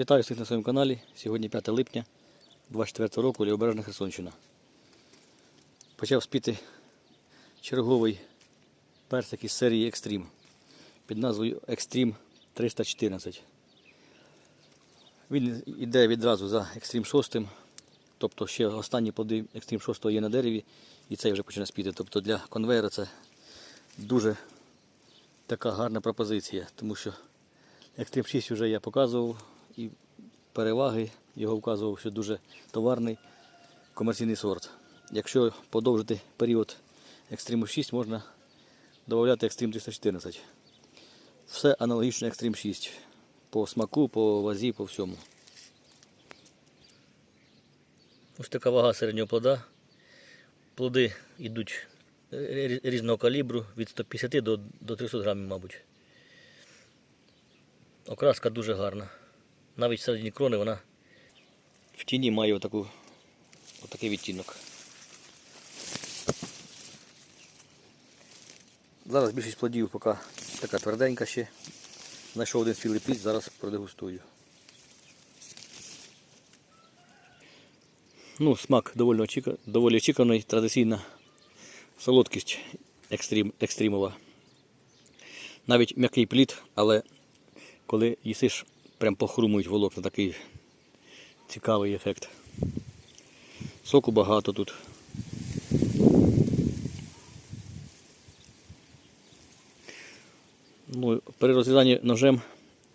Вітаю всіх на своєму каналі. Сьогодні 5 липня 24 року Лівобережна Херсонщина. Почав спіти черговий персик із серії Екстрім під назвою Екстрім 314. Він йде відразу за Екстрім 6. Тобто ще останні плоди Екстрім 6 є на дереві і цей вже почне спіти. Тобто для конвейера це дуже така гарна пропозиція, тому що Екстрім 6 вже я показував переваги його вказував, що дуже товарний комерційний сорт. Якщо подовжити період Екстріму 6, можна додати Екстрім 314. Все аналогічно Екстрім 6. По смаку, по вазі, по всьому. Ось така вага середнього плода. Плоди йдуть різного калібру від 150 до, до 300 грамів, мабуть. Окраска дуже гарна. Навіть всередині крони вона в тіні має отаку, отакий відтінок. Зараз більшість плодів поки така тверденька ще. Знайшов один спілий плід, зараз продегустую. Ну, смак доволі, очіка... очікуваний, традиційна солодкість екстрім... екстрімова. Навіть м'який плід, але коли їсиш, прям похрумують волокна, такий цікавий ефект. Соку багато тут. Ну, при розрізанні ножем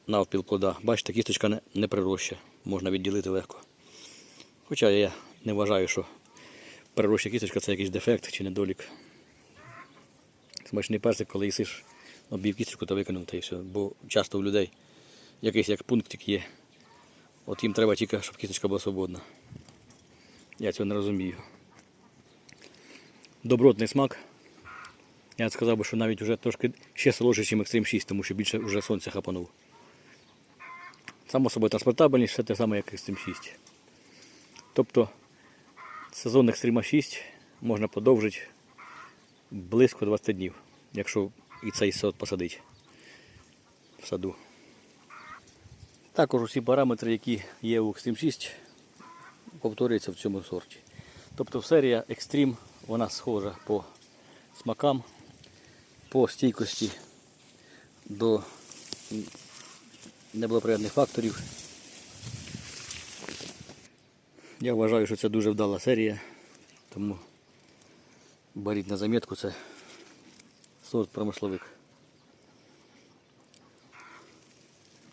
навпіл плода, бачите, кісточка не, не прироща, можна відділити легко. Хоча я не вважаю, що прироща кісточка це якийсь дефект чи недолік. Смачний персик, коли їсиш, обів кісточку та викинув та і все. Бо часто у людей якийсь як пунктик є. От їм треба тільки, щоб кісточка була свободна. Я цього не розумію. Добротний смак. Я сказав би, що навіть вже трошки ще солодше, ніж Extreme 6, тому що більше вже сонця хапанув. Само собою транспортабельність все те саме, як Extreme 6. Тобто сезон Extreme 6 можна подовжити близько 20 днів, якщо і цей сорт посадить в саду. Також усі параметри, які є у Extreme 6, повторюються в цьому сорті. Тобто серія Extreme, вона схожа по смакам, по стійкості до неблагоприятних факторів. Я вважаю, що це дуже вдала серія, тому беріть на замітку, це сорт промисловик.